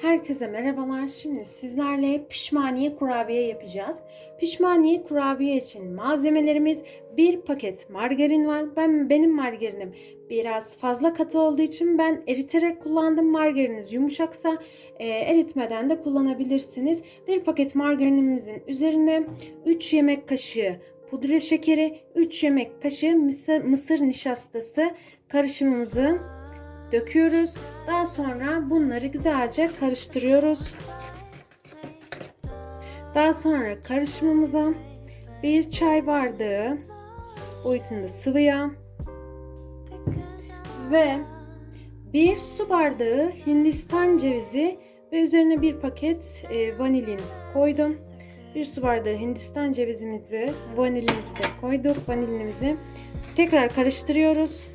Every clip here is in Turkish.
Herkese merhabalar. Şimdi sizlerle pişmaniye kurabiye yapacağız. Pişmaniye kurabiye için malzemelerimiz bir paket margarin var. Ben benim margarinim biraz fazla katı olduğu için ben eriterek kullandım. Margariniz yumuşaksa e, eritmeden de kullanabilirsiniz. Bir paket margarinimizin üzerine 3 yemek kaşığı pudra şekeri, 3 yemek kaşığı mısır, mısır nişastası karışımımızı döküyoruz. Daha sonra bunları güzelce karıştırıyoruz. Daha sonra karışımımıza bir çay bardağı boyutunda sıvı yağ ve bir su bardağı Hindistan cevizi ve üzerine bir paket e, vanilin koydum. Bir su bardağı Hindistan cevizimiz ve vanilimizi de koyduk. Vanilimizi tekrar karıştırıyoruz.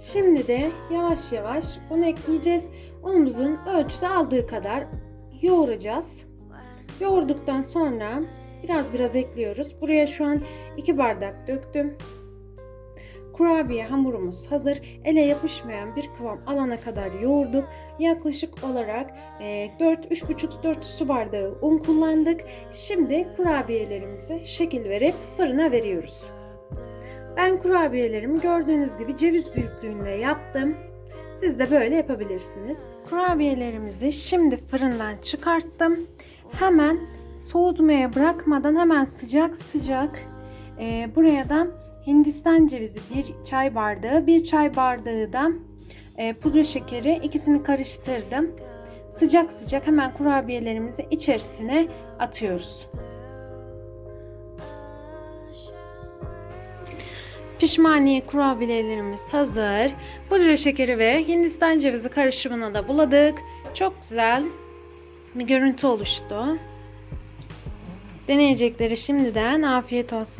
Şimdi de yavaş yavaş un ekleyeceğiz. Unumuzun ölçüsü aldığı kadar yoğuracağız. Yoğurduktan sonra biraz biraz ekliyoruz. Buraya şu an 2 bardak döktüm. Kurabiye hamurumuz hazır. Ele yapışmayan bir kıvam alana kadar yoğurduk. Yaklaşık olarak 4 3,5-4 su bardağı un kullandık. Şimdi kurabiyelerimize şekil verip fırına veriyoruz. Ben kurabiyelerimi gördüğünüz gibi ceviz büyüklüğünde yaptım. Siz de böyle yapabilirsiniz. Kurabiyelerimizi şimdi fırından çıkarttım. Hemen soğutmaya bırakmadan hemen sıcak sıcak e, buraya da Hindistan cevizi bir çay bardağı, bir çay bardağı da e, pudra şekeri ikisini karıştırdım. Sıcak sıcak hemen kurabiyelerimizi içerisine atıyoruz. Pişmaniye kurabiyelerimiz hazır. Pudra şekeri ve Hindistan cevizi karışımına da buladık. Çok güzel bir görüntü oluştu. Deneyecekleri şimdiden afiyet olsun.